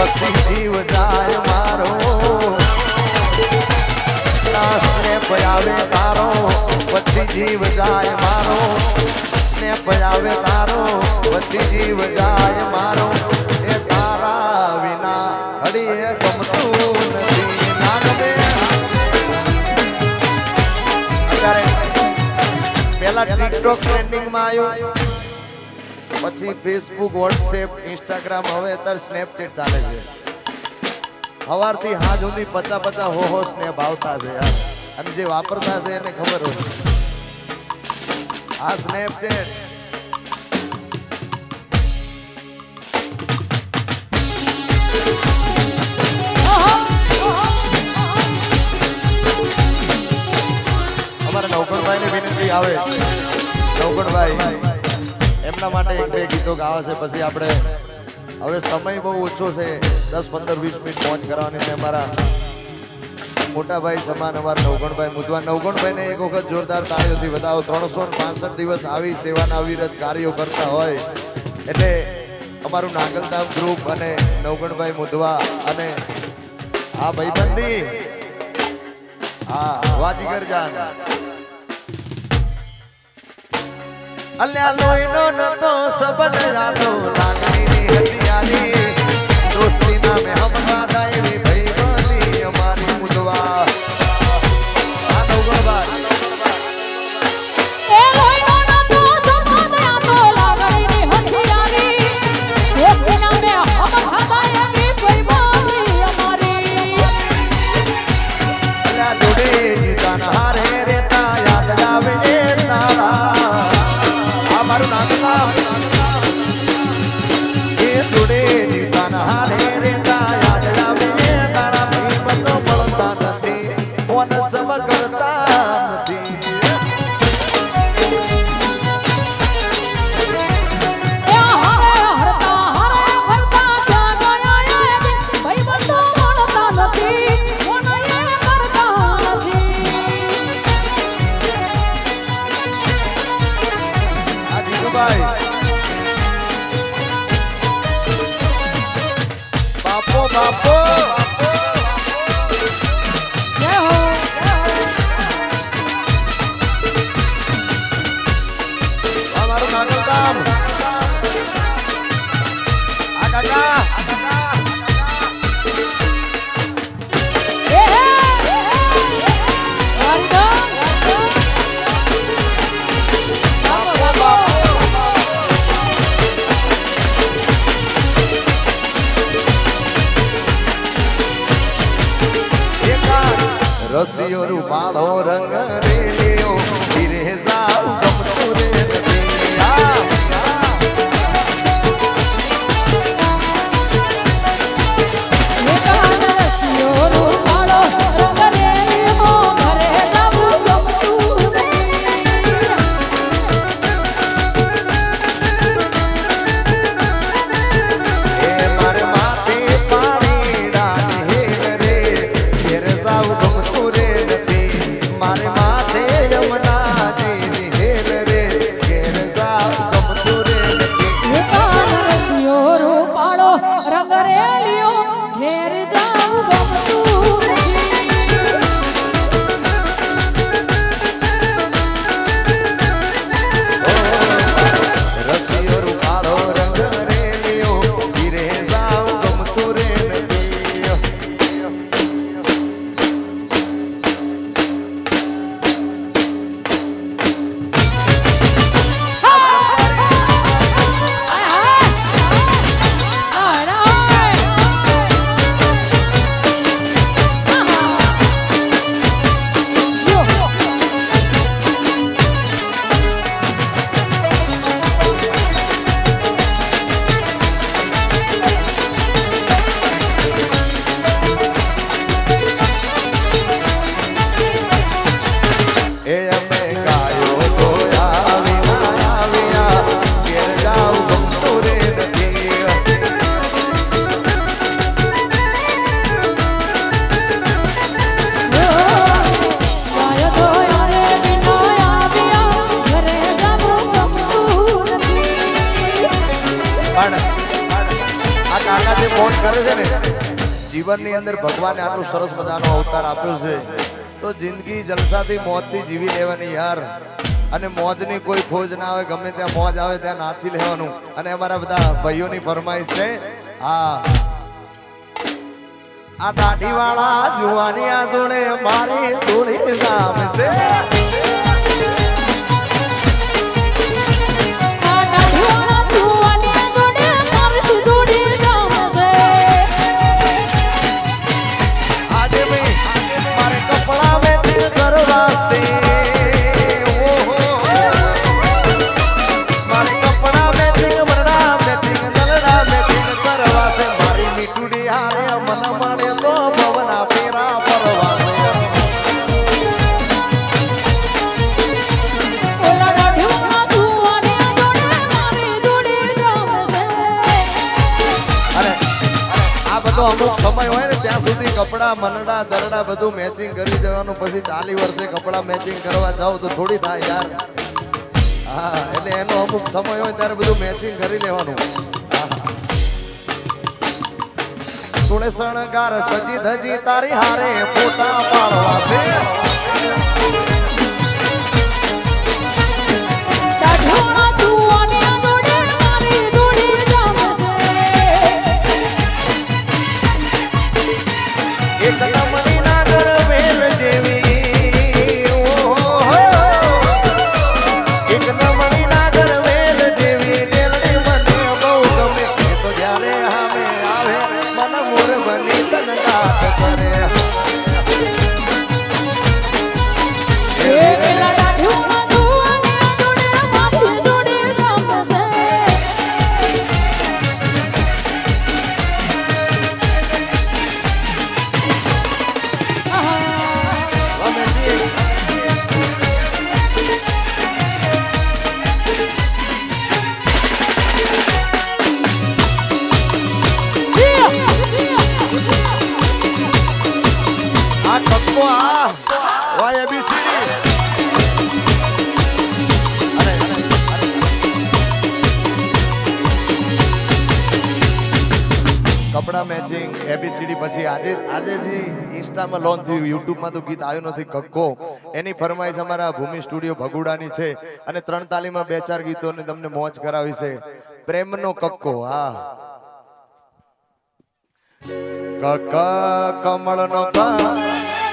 પછી જીવ જાય મારો. ના પયાવે તારો, પછી જીવ જાય મારો. ને પયાવે તારો, પછી જીવ જાય મારો. એ તારા વિના હડીએ ગમતું નથી. અત્યારે પહેલા ટિકટોક ટ્રેન્ડિંગમાં આવ્યું. પછી ફેસબુક વોટ્સએપ ઇન્સ્ટાગ્રામ હવે અત્યારે સ્નેપચેટ ચાલે છે. સવારથી હાજ સુધી પચા પચા હો હો સ્નેપ આવતા છે યાર. અને જે વાપરતા છે એને ખબર હોય. આ સ્નેપચેટ અમારા નવકણભાઈને વિનંતી આવે. નવકણભાઈ એમના માટે એક બે ગીતો ગાવા છે. પછી આપણે હવે સમય બહુ ઓછો છે. દસ, પંદર, વીસ મિનિટ પહોંચ કરવાની છે અમારા મોટાભાઈ સમાન અમારા નવગણભાઈ મુદવા નવગણભાઈને એક વખત જોરદાર તાળીઓથી વધાવો. ત્રણસો પાંસઠ દિવસ આવી સેવાના અવિરત કાર્યો કરતા હોય. એટલે અમારું નાગલધામ ગ્રુપ અને નવગણભાઈ મુદવા અને આ ભાઈબંધી. હા, વાજીગર જાન. અલ્યા લોહીનો નતો સંબંધ જાતો લાગણીની હરિયાળી રસિયો રૂપાળો રંગ Where is સરસ મજાનો અવતાર આપ્યો છે. તો જિંદગી જલસાથી મોજથી જીવી લેવાની યાર. અને મોજની કોઈ ખોજ ના આવે, ગમે ત્યાં મોજ આવે, ત્યાં નાચી લેવાનું. અને અમારા બધા ભાઈઓની ફરમાઈશ છે, હા. આ દાઢી વાળા જુવાની આ જોડે મારી સોળી નામ છે. બધો અમુક સમય હોય ને ત્યાં સુધી કપડા મનડા દરડા બધું મેચિંગ કરી દેવાનું. પછી ચાલી વર્ષે કપડા મેચિંગ કરવા જાવ તો થોડી થાય યાર. હા, એટલે એનો અમુક સમય હોય ત્યારે બધું મેચિંગ કરી લેવાનું. સુણે શણગાર, સજી ધજી તારી હારે ફોટા પાડવા છે. એબીસીડી પછી આજે આજે જે ઇન્સ્ટામાં લોન્ચ થયું યુટ્યુબમાં તો ગીત આવ્યું નથી, કક્કો. એની ફરમાઈશ અમારા ભૂમિ સ્ટુડિયો ભગુડાની છે. અને ત્રણ તાલીમાં બે ચાર ગીતોને તમને મોજ કરાવી છે. પ્રેમનો કક્કો, હા. કક કમળનો ક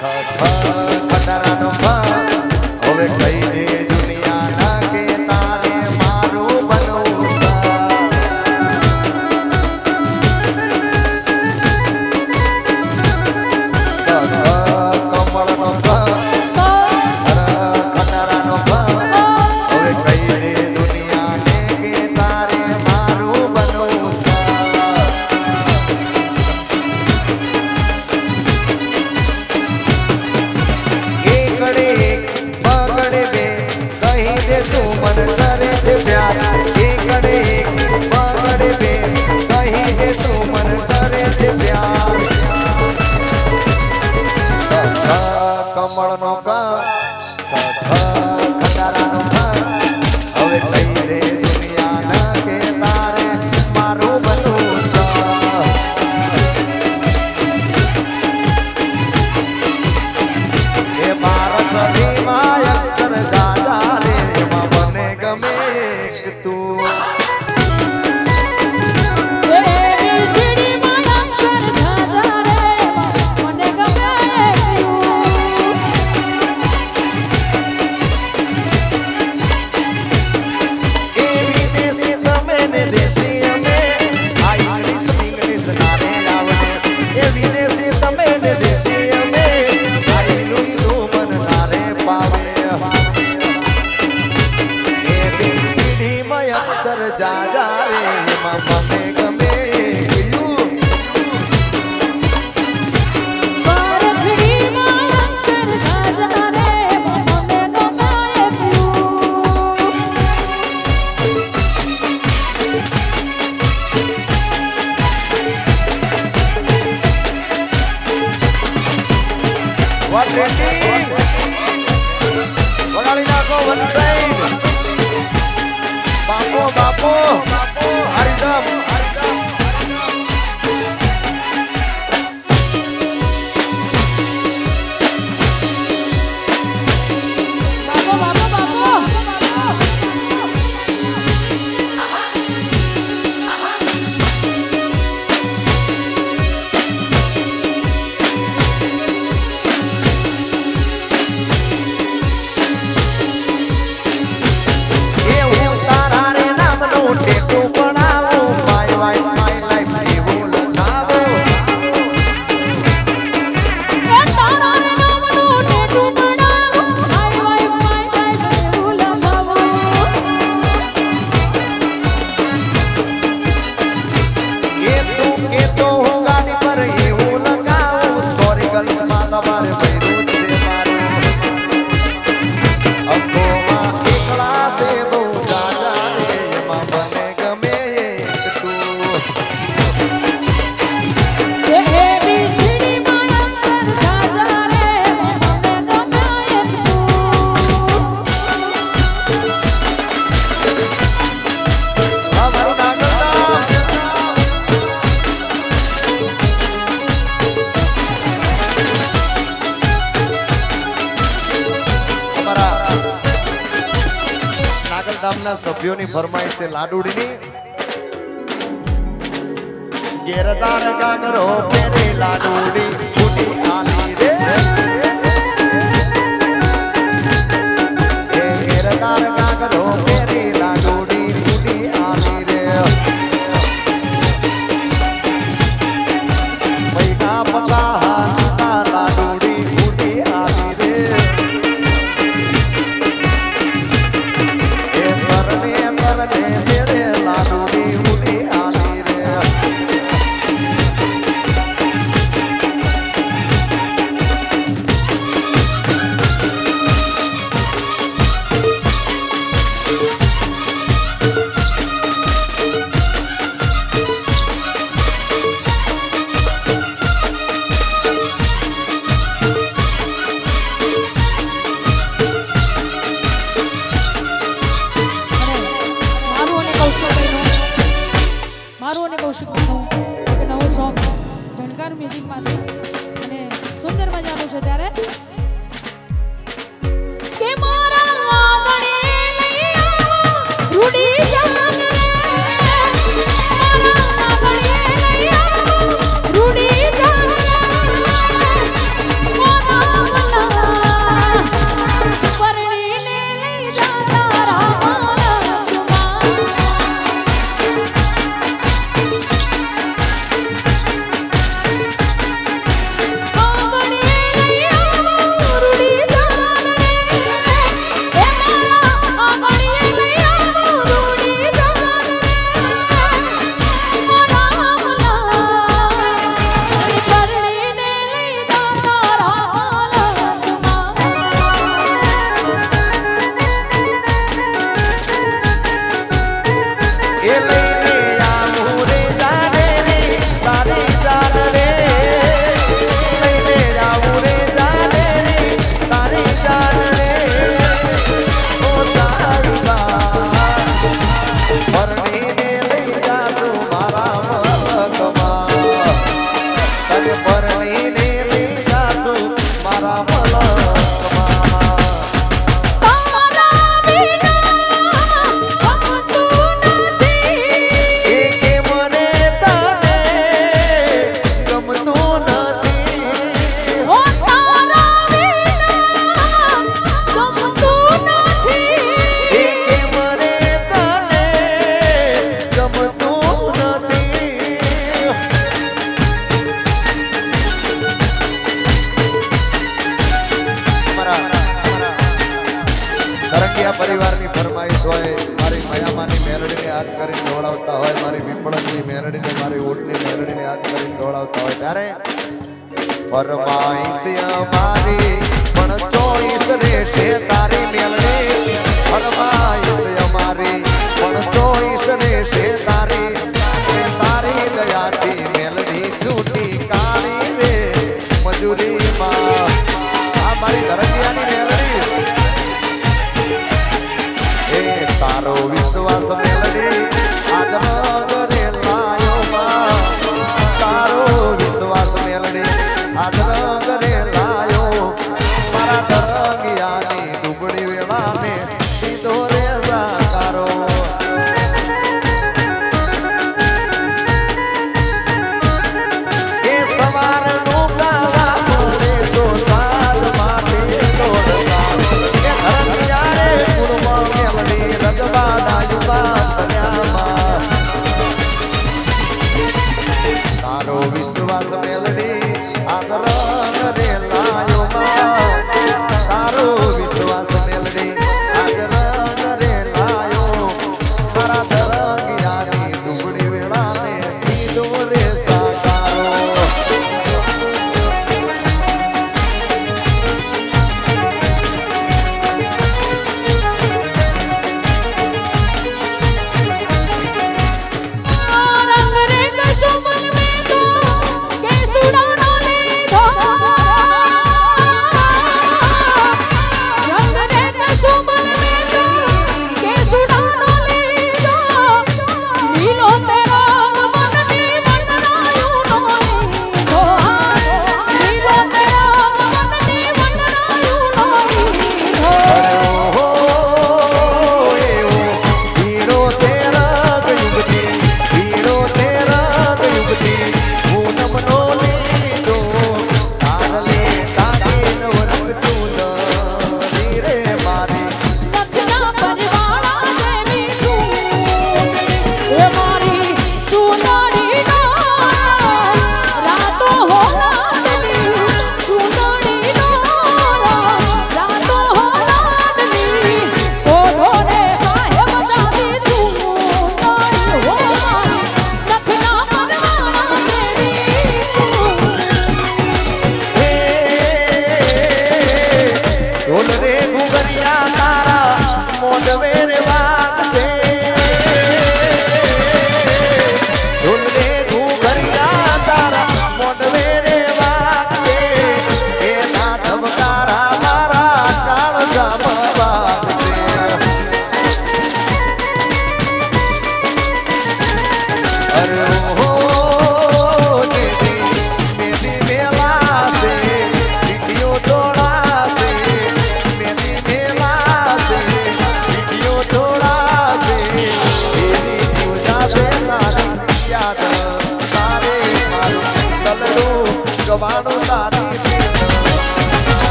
ખ ખટારાનો કા હવે કઈ બધા સભ્યોની ફરમાઈશ છે લાડુડીની. ગેરદાર ગાનરો પેરે લાડુડી. ફૂટી આલી રે ગેરદાર આવે છે ત્યારે no visuvasam eladi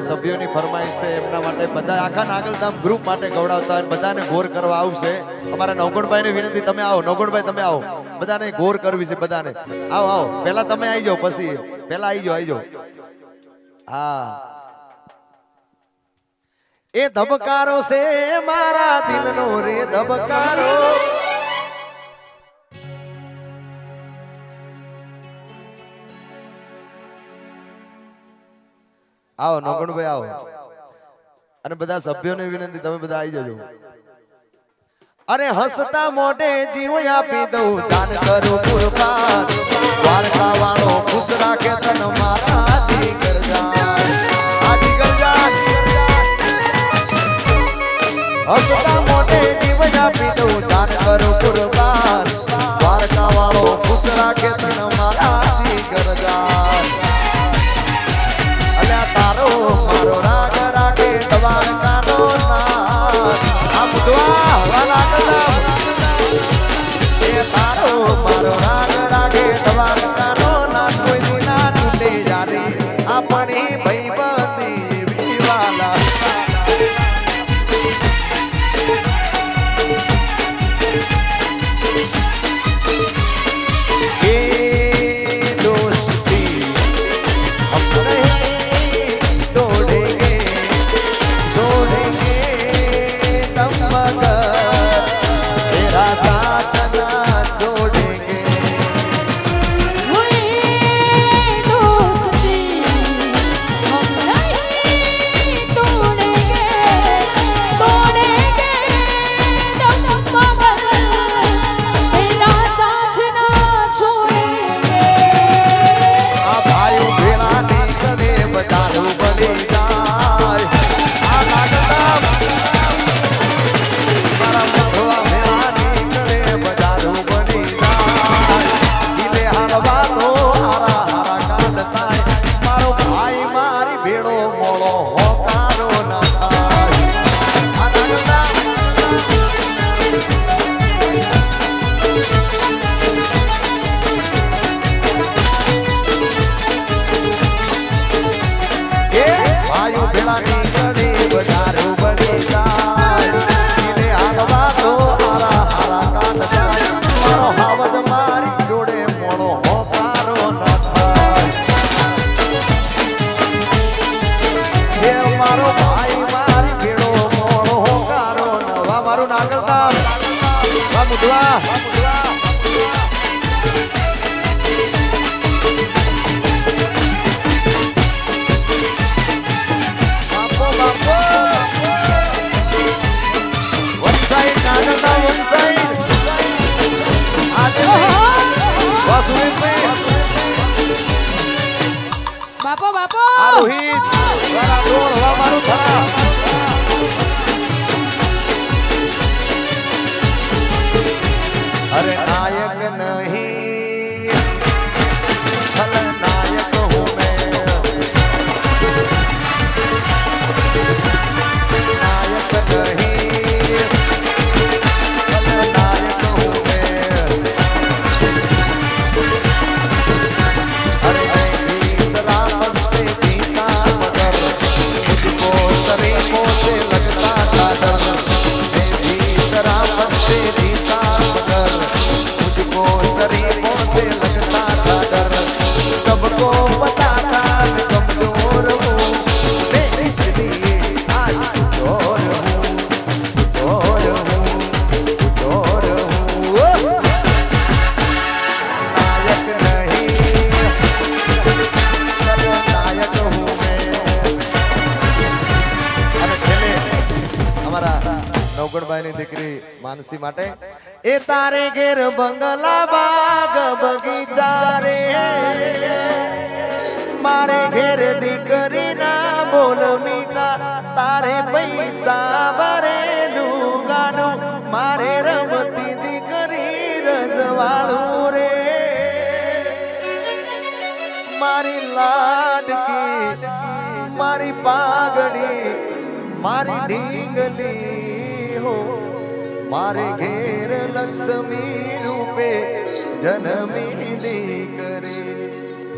સભ્યોની ફરમાઈશ એમના માટે બધા આખા નાગલધામ ગ્રુપ માટે ગૌડાવતા હોય બધાને ગોર કરવા આવશે. અમારા નવગુણભાઈને વિનંતી, તમે આવો. નવગુણભાઈ, તમે આવો. બધાને ગોર કરવી છે બધાને. આવો આવો. પહેલા તમે આવી જાઓ, પછી પહેલા આવી જાઓ આવી જાઓ. હા. એ ધબકારો છે મારા દિલનો રે ધબકારો. આવો નોગણભાઈ આવો અને બધા સભ્યોને વિનંતી તમે બધા આવી જજો. અરે હસતા મોઢે જીવ આપી દઉં દાન કરું કુરબાન. દ્વારકા વાળો ખુશ રાખે તન મારા દીકર જાન આ દીકર જાન હસતા મોઢે જીવ આપી દઉં દાન કરું કુરબાન. દ્વારકા વાળો ખુશ રાખે તન મારા દીકર જાન મારો રાગ રાગે દ્વારકાનો નાથ આ મારો ભાઈ મારી ભેળો મોણો હોકારો ન વા મારું નાગલતા વા મુદવા બાપો બાપો. રોહિત. મારું થરા. માનસી માટે. એ તારે ઘેર બંગલા બાગ બગીચા રે. મારે ઘેર દીકરી ના બોલ મીઠા, તારે પૈસા ભરેલું ગાનું મારે રમતી દીકરી રજવાળું રે. મારી લાડકી, મારી પાઘડી, મારી ઢીંગલી હો. મારે ઘેર લક્ષ્મી રૂપે જન્મી દીકરી.